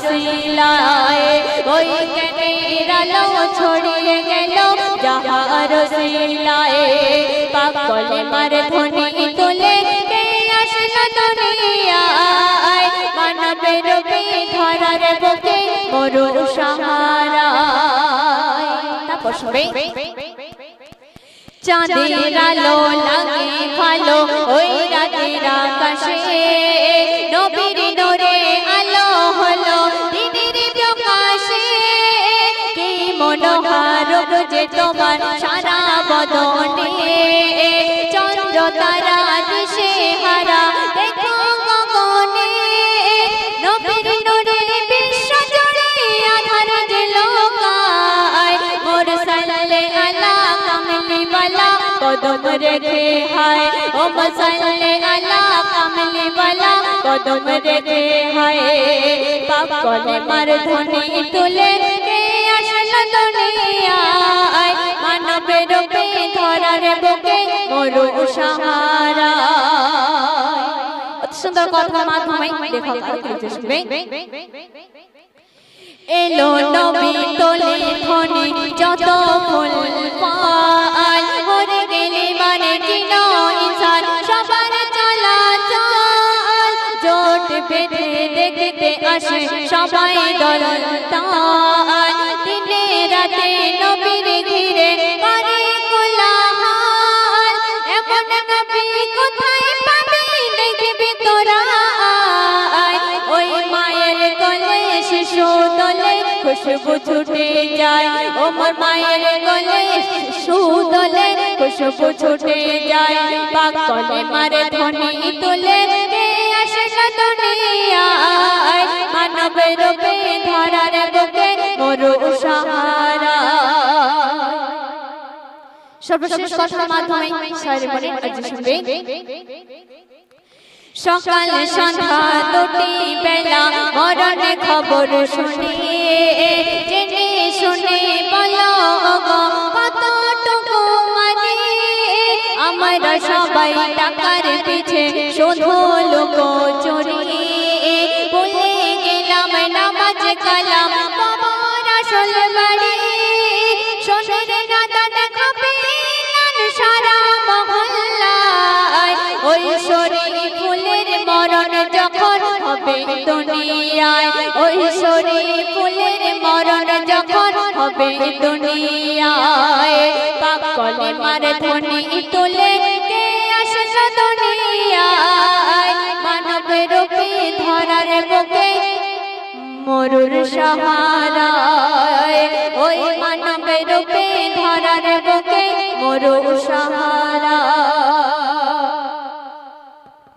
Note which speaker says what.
Speaker 1: সিলায় ওই আলো ছড়িয়ে গেল যাহার সিলায় পাগলে মার ধ্বনি তুলে কে আসলো দুনিয়ায় মানবের রূপে ধরার বুকে মরুর সাহারা তারপর সবে চাঁদের আলো লাগে যে তোমার সারা বদনে। চন্দ্র তারা দিশে হারা, দেখো গগনে। নবীর নরে বিশ্ব জুড়ে আধার যে লোকায়। মোর সাল্লে আলা কামলি বালা, কদম রেখে হায়। ও মসাল্লে আলা কামলি বালা, কদম রেখে হায়। পাপ কলে মার ধ্বনি তুলে সুন্দর কথার মাধ্যমে আরেকটু শুনবে এলো নবী তোলে ধনি যত ফুল পায় মরে গেলে মানে কিন ইনসান, সবার চলাচল। জোট বেঁধে দেখতে আসে সবাই দল তাই খুশবু ছুটে যায়। ও মোর মায়ের গলে শিশু দলে খুশবু ছুটে যায়। পাগলে মারে ধ্বনি তুলে কে আসে দুনিয়ায়? মানব রূপে ধরার বুকে মরু সাহারা। সর্বশেষ কথার মাধ্যমে সারি বলে আজ শুনবে সকাল সন্ধ্যা দুটি বেলা মরণ খবর শুনি জেনে শুনে বলো কতটুকু মানে আমরা সবাই টাকার পিছে, শুধু মরণ যখন হবে দুনিয়ায়, ওই শরীর ফুলের মরণ যখন হবে দুনিয়ায়। ধ্বনি তুলে মরুর সাহারায়। ওই মানব রূপে ধরার বুকে মরুর সাহারায়।